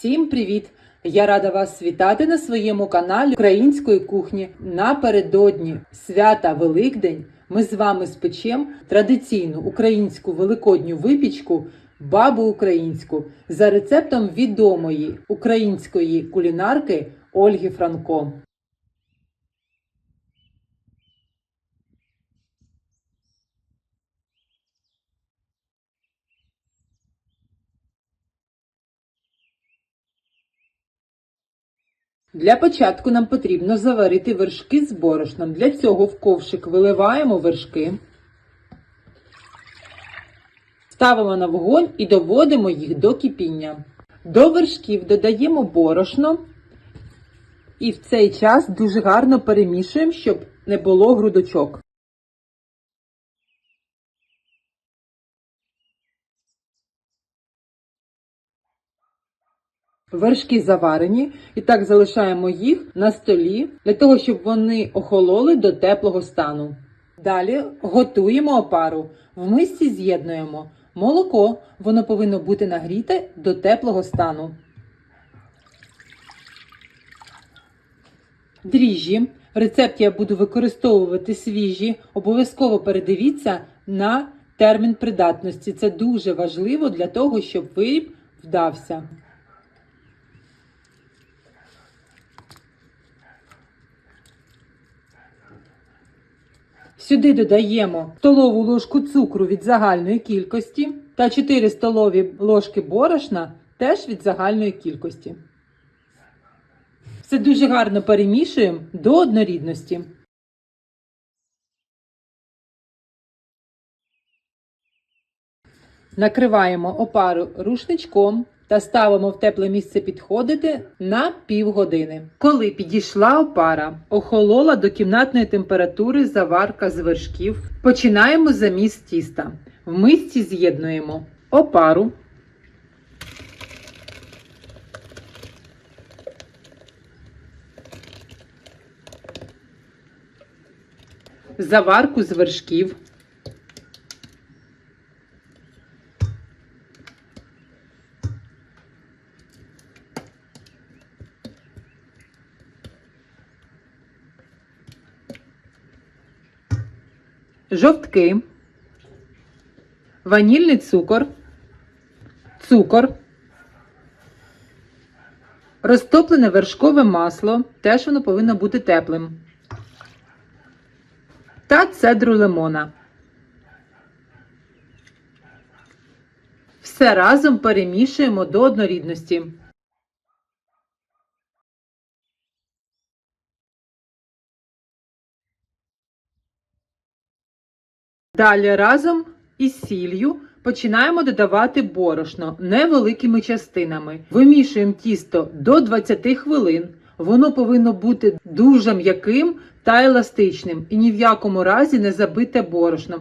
Всім привіт! Я рада вас вітати на своєму каналі Української кухні. Напередодні свята Великдень ми з вами спечемо традиційну українську великодню випічку бабу українську за рецептом відомої української кулінарки Ольги Франко. Для початку нам потрібно заварити вершки з борошном. Для цього в ковшик виливаємо вершки, ставимо на вогонь і доводимо їх до кипіння. До вершків додаємо борошно і в цей час дуже гарно перемішуємо, щоб не було грудочок. Вершки заварені, і так залишаємо їх на столі для того, щоб вони охололи до теплого стану. Далі готуємо опару. В мисці з'єднуємо молоко, воно повинно бути нагріте до теплого стану. Дріжджі. В рецепті я буду використовувати свіжі. Обов'язково передивіться на термін придатності. Це дуже важливо для того, щоб виріб вдався. Сюди додаємо столову ложку цукру від загальної кількості та 4 столові ложки борошна теж від загальної кількості. Все дуже гарно перемішуємо до однорідності. Накриваємо опару рушничком та ставимо в тепле місце підходити на півгодини. Коли підійшла опара, охолола до кімнатної температури заварка з вершків, починаємо заміс тіста. В мисці з'єднуємо опару, заварку з вершків. Жовтки, ванільний цукор, цукор, розтоплене вершкове масло, теж воно повинно бути теплим, та цедру лимона. Все разом перемішуємо до однорідності. Далі разом із сіллю починаємо додавати борошно невеликими частинами. Вимішуємо тісто до 20 хвилин. Воно повинно бути дуже м'яким та еластичним і ні в якому разі не забите борошном.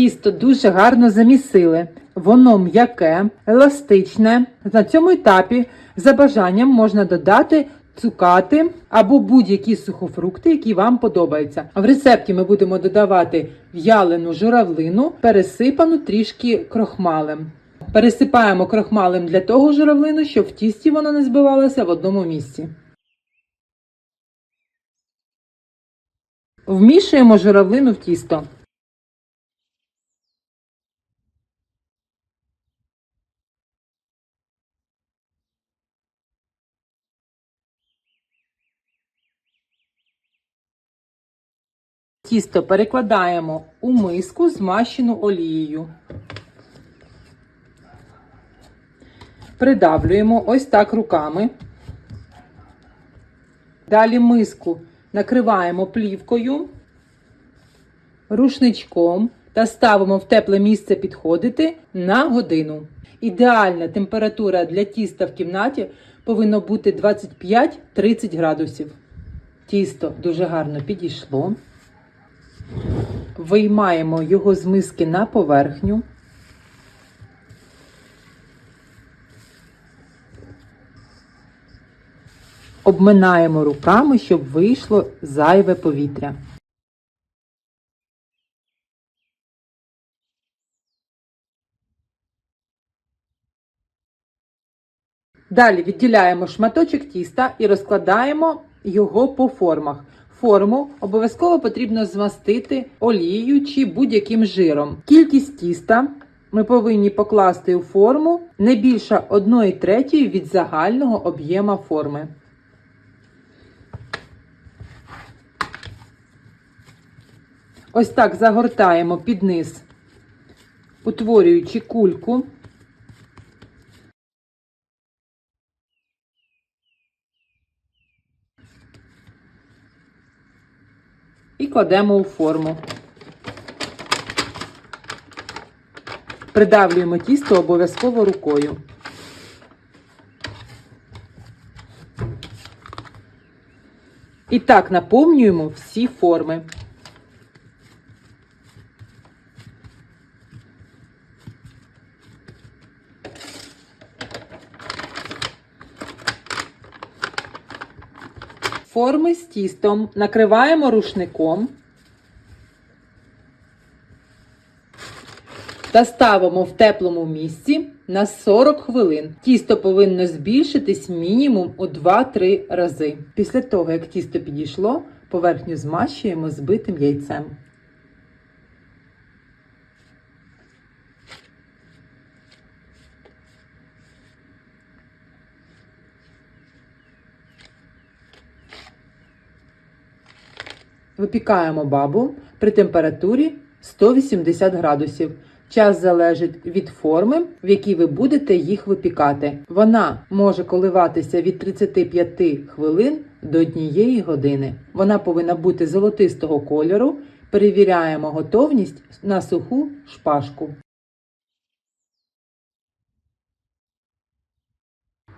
Тісто дуже гарно замісили. Воно м'яке, еластичне. На цьому етапі за бажанням можна додати цукати або будь-які сухофрукти, які вам подобаються. В рецепті ми будемо додавати в'ялену журавлину, пересипану трішки крохмалем. Пересипаємо крохмалем для того журавлину, щоб в тісті вона не збивалася в одному місці. Вмішуємо журавлину в тісто. Тісто перекладаємо у миску, змащену олією. Придавлюємо ось так руками. Далі миску накриваємо плівкою, рушничком та ставимо в тепле місце підходити на годину. Ідеальна температура для тіста в кімнаті повинна бути 25-30 градусів. Тісто дуже гарно підійшло. Виймаємо його з миски на поверхню. Обминаємо руками, щоб вийшло зайве повітря. Далі відділяємо шматочок тіста і розкладаємо його по формах. Форму обов'язково потрібно змастити олією чи будь-яким жиром. Кількість тіста ми повинні покласти у форму не більше 1 третьої від загального об'єма форми. Ось так загортаємо під низ, утворюючи кульку. Кладемо у форму. Придавлюємо тісто обов'язково рукою. І так наповнюємо всі форми. Форми з тістом накриваємо рушником та ставимо в теплому місці на 40 хвилин. Тісто повинно збільшитись мінімум у 2-3 рази. Після того, як тісто підійшло, поверхню змащуємо збитим яйцем. Випікаємо бабу при температурі 180 градусів. Час залежить від форми, в якій ви будете їх випікати. Вона може коливатися від 35 хвилин до 1 години. Вона повинна бути золотистого кольору. Перевіряємо готовність на суху шпажку.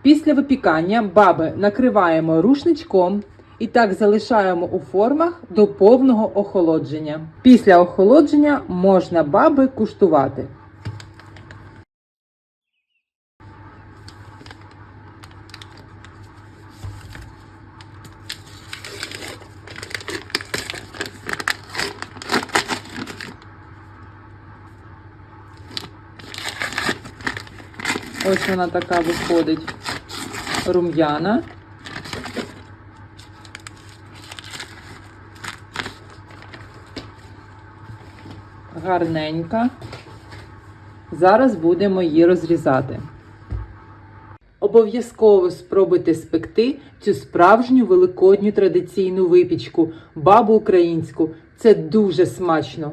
Після випікання баби накриваємо рушничком і так залишаємо у формах до повного охолодження. Після охолодження можна баби куштувати. Ось вона така виходить рум'яна. Гарненька. Зараз будемо її розрізати. Обов'язково спробуйте спекти цю справжню великодню традиційну випічку, бабу українську. Це дуже смачно.